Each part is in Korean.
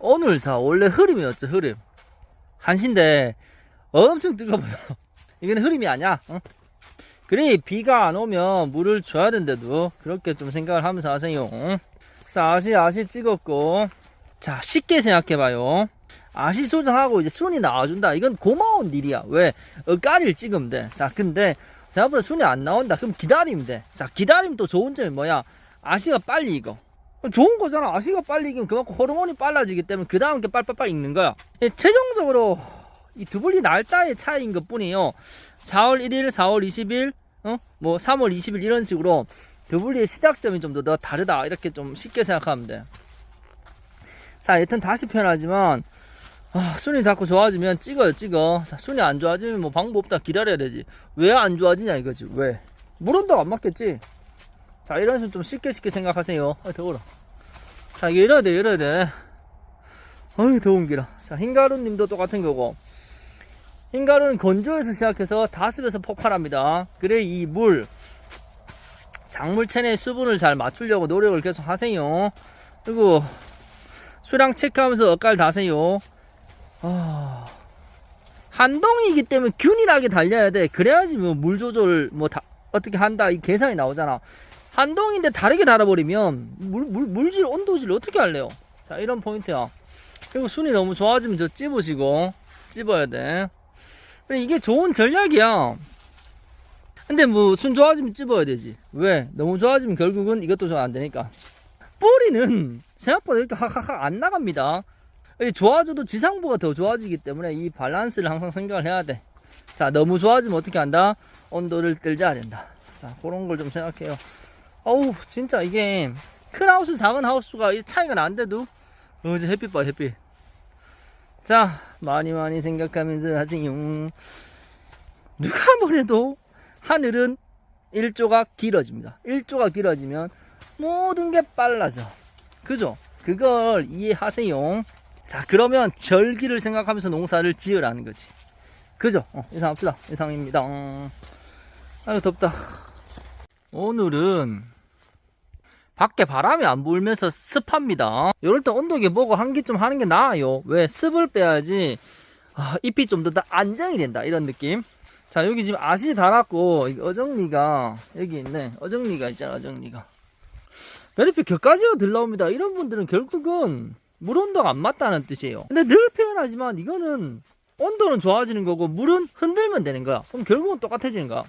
오늘 자 원래 흐름이었죠 흐름. 한시인데 엄청 뜨거워요. 이건 흐름이 아니야 어? 그래 비가 안 오면 물을 줘야 된대도. 그렇게 좀 생각을 하면서 하세요 자 아시 아시 찍었고. 자 쉽게 생각해봐요. 아시 조정하고 이제 순이 나와준다. 이건 고마운 일이야. 왜? 엇가리를 찍으면 돼자 근데 생각보다 순이 안 나온다. 그럼 기다리면 돼자 기다리면 또 좋은 점이 뭐야? 아시가 빨리 익어 좋은 거잖아. 아시가 빨리 익으면 그만큼 호르몬이 빨라지기 때문에 그 다음 게 빨빨빨 익는 거야. 예, 최종적으로 이 두블리 날짜의 차이인 것 뿐이에요. 4월 1일, 4월 20일, 어? 뭐 3월 20일 이런 식으로 두블리의 시작점이 좀 더 다르다. 이렇게 좀 쉽게 생각하면 돼. 자, 여튼 다시 표현하지만 아, 순위 자꾸 좋아지면 찍어요, 찍어. 자, 순위 안 좋아지면 뭐 방법 없다. 기다려야 되지. 왜 안 좋아지냐 이거지. 왜? 물 온도가 안 맞겠지. 자, 이런 식으로 좀 쉽게 쉽게 생각하세요. 아, 더워라. 자, 이래야 돼, 이래야 돼. 어이, 더운 기라. 자, 흰가루 님도 똑같은 거고. 흰가루는 건조해서 시작해서 다습에서 폭발합니다. 그래, 이 물, 작물 체내의 수분을 잘 맞추려고 노력을 계속 하세요. 그리고 수량 체크하면서 엇갈 다세요. 아, 한동이기 때문에 균일하게 달려야 돼. 그래야지 뭐 물 조절 뭐 다, 어떻게 한다 이 계산이 나오잖아. 한동인데 다르게 달아버리면 물, 물, 물질 온도질을 어떻게 할래요? 자 이런 포인트야. 그리고 순이 너무 좋아지면 저 찝으시고 찝어야 돼. 이게 좋은 전략이야. 근데 뭐 순 좋아지면 찝어야 되지. 왜? 너무 좋아지면 결국은 이것도 좀 안 되니까. 뿌리는 생각보다 이렇게 확확확 안 나갑니다. 좋아져도 지상부가 더 좋아지기 때문에 이 밸런스를 항상 생각을 해야 돼. 자, 너무 좋아지면 어떻게 한다? 온도를 들자 된다. 자, 그런 걸 좀 생각해요. 어우, 진짜 이게 큰 하우스, 작은 하우스가 이 차이가 난데도 어, 이제 햇빛 봐, 햇빛. 자, 많이 많이 생각하면서 하세요. 누가 뭐래도 하늘은 일조가 길어집니다. 일조가 길어지면 모든 게 빨라져. 그죠? 그걸 이해하세요. 자, 그러면 절기를 생각하면서 농사를 지으라는 거지. 그죠? 어, 이상 합시다. 이상입니다. 음. 아유, 덥다. 오늘은 밖에 바람이 안 불면서 습합니다. 이럴 때 온도계 보고 한기 좀 하는 게 나아요. 왜? 습을 빼야지 아, 잎이 좀 더 안정이 된다. 이런 느낌. 자, 여기 지금 아시 달았고, 이 어정리가, 여기 있네. 어정리가 있잖아, 어정리가. 별의별 격가지가 들나옵니다. 이런 분들은 결국은 물 온도가 안 맞다는 뜻이에요. 근데 늘 표현하지만 이거는 온도는 좋아지는 거고 물은 흔들면 되는 거야. 그럼 결국은 똑같아지는 거야.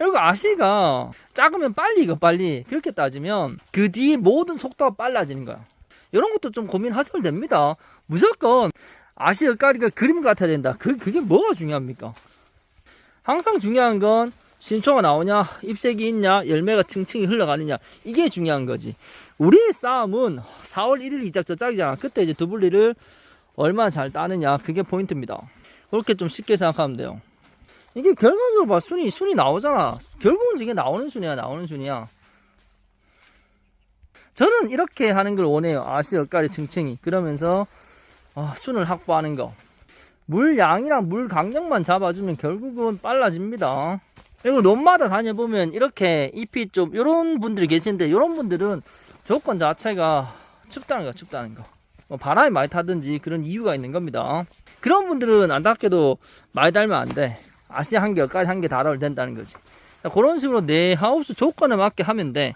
그리고 아시가 작으면 빨리 이거 빨리 그렇게 따지면 그 뒤에 모든 속도가 빨라지는 거야. 이런 것도 좀 고민하셔도 됩니다. 무조건 아시 엇가리가 그림 같아야 된다. 그, 그게 뭐가 중요합니까? 항상 중요한 건 신초가 나오냐, 잎색이 있냐, 열매가 층층이 흘러가느냐 이게 중요한 거지. 우리의 싸움은 4월 1일 이작 저짝이잖아. 그때 이제 두블리를 얼마나 잘 따느냐 그게 포인트입니다. 그렇게 좀 쉽게 생각하면 돼요. 이게 결과적으로 봐 순위 순위 나오잖아. 결국은 이게 나오는 순위야 나오는 순위야. 저는 이렇게 하는 걸 원해요. 아시 엇가리 층층이 그러면서 아, 순을 확보하는 거. 물 양이랑 물 강력만 잡아주면 결국은 빨라집니다. 그리고 논마다 다녀보면 이렇게 잎이 좀 이런 분들이 계시는데 이런 분들은 조건 자체가 춥다는 거 춥다는 거. 뭐 바람이 많이 타든지 그런 이유가 있는 겁니다. 그런 분들은 안타깝게도 많이 달면 안 돼. 아시 한 개, 엇가리 한개 달아도 된다는 거지. 그런 식으로 내 하우스 조건에 맞게 하면 돼.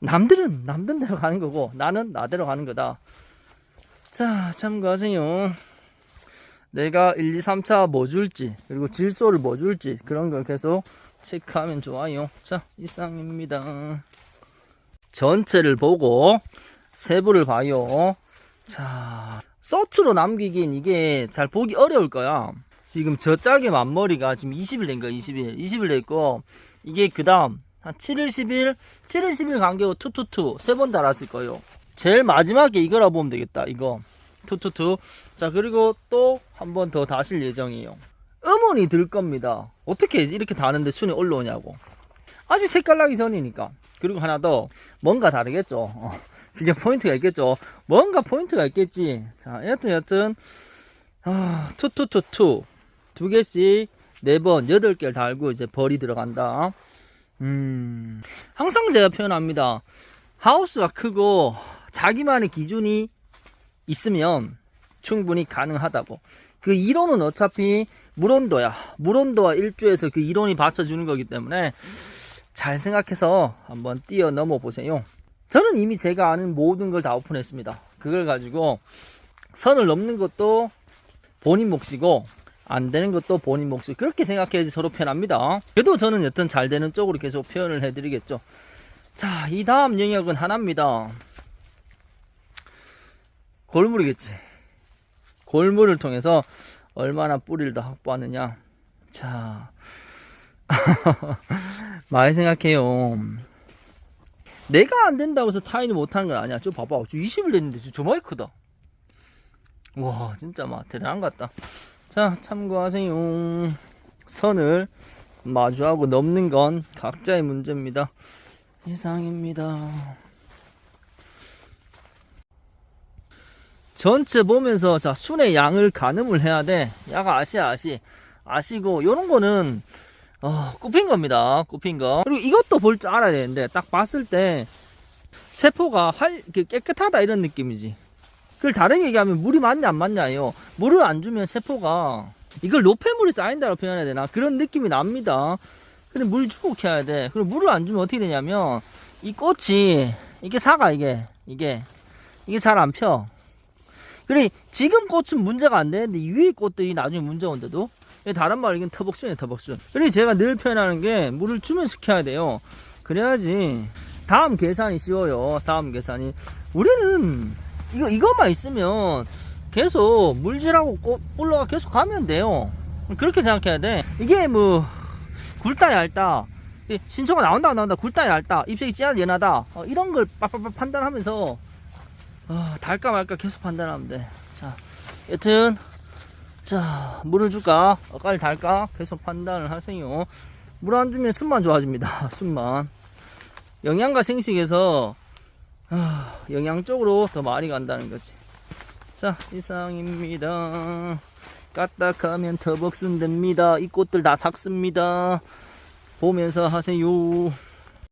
남들은 남들 대로 가는 거고 나는 나대로 가는 거다. 자, 참고하세요. 내가 1, 2, 3차 뭐 줄지, 그리고 질소를 뭐 줄지, 그런 걸 계속 체크하면 좋아요. 자, 이상입니다. 전체를 보고 세부를 봐요. 자, 서치로 남기긴 이게 잘 보기 어려울 거야. 지금 저 짝의 만머리가 지금 20일 된 거야, 20일. 20일 됐고, 이게 그 다음, 한 7일, 10일, 7일, 10일 간격으로 투투투 세 번 달았을 거예요. 제일 마지막에 이거라 보면 되겠다, 이거. 투투투. 자, 그리고 또 한 번 더 다실 예정이에요. 음원이 들 겁니다. 어떻게 이렇게 다는데 순이 올라오냐고. 아직 색깔 나기 전이니까. 그리고 하나 더, 뭔가 다르겠죠. 어, 그게 포인트가 있겠죠. 뭔가 포인트가 있겠지. 자, 여튼, 여튼, 아, 투투투투. 두 개씩, 네 번, 여덟 개를 달고 이제 벌이 들어간다. 음, 항상 제가 표현합니다. 하우스가 크고, 자기만의 기준이 있으면 충분히 가능하다고. 그 이론은 어차피 물온도야. 물온도와 일조에서 그 이론이 받쳐주는 거기 때문에 잘 생각해서 한번 뛰어넘어 보세요. 저는 이미 제가 아는 모든 걸 다 오픈했습니다. 그걸 가지고 선을 넘는 것도 본인 몫이고 안 되는 것도 본인 몫이 그렇게 생각해야지 서로 편합니다. 그래도 저는 여튼 잘 되는 쪽으로 계속 표현을 해드리겠죠. 자, 이 다음 영역은 하나입니다. 골물이겠지. 골물을 통해서 얼마나 뿌리를 더 확보하느냐. 자, 많이 생각해요. 내가 안 된다고 해서 타인이 못하는 건 아니야. 저 봐봐. 저 20일 됐는데 저 저마이 크다. 와, 진짜 막 대단한 것 같다. 자, 참고하세요. 선을 마주하고 넘는 건 각자의 문제입니다. 이상입니다. 전체 보면서 자 순의 양을 가늠을 해야 돼. 야가 아시야 아시. 아시고 요런 거는 어, 굽힌 겁니다. 굽힌 거. 그리고 이것도 볼 줄 알아야 되는데 딱 봤을 때 세포가 활 이렇게 깨끗하다 이런 느낌이지. 그걸 다르게 얘기하면 물이 맞냐 안 맞냐예요. 물을 안 주면 세포가 이걸 노폐물이 쌓인다고 표현해야 되나 그런 느낌이 납니다. 근데 물 주고 캐야 돼. 그리고 물을 안 주면 어떻게 되냐면 이 꽃이 이게 사가 이게 이게 이게 잘 안 펴. 그래 지금 꽃은 문제가 안 되는데 이 위에 꽃들이 나중에 문제 온데도 다른 말 이건 터벅순이에요 터벅순. 그래 제가 늘 표현하는 게 물을 주면서 캐야 돼요. 그래야지 다음 계산이 쉬워요. 다음 계산이 우리는 이거 이것만 있으면 계속 물질하고 꽃 올라가 계속 가면 돼요. 그렇게 생각해야 돼. 이게 뭐 굵다 얇다 이 신초가 나온다 안 나온다 굵다 얇다 잎색이 진하다 연하다 어, 이런 걸 빡빡빡 판단하면서 어, 달까 말까 계속 판단하면 돼. 자, 여튼 자 물을 줄까 엇갈리 달까 계속 판단을 하세요. 물 안 주면 순만 좋아집니다. 순만 영양가 생식에서 아, 영양 쪽으로 더 많이 간다는 거지. 자, 이상입니다. 까딱하면 터벅순 됩니다. 이 꽃들 다 삭습니다. 보면서 하세요.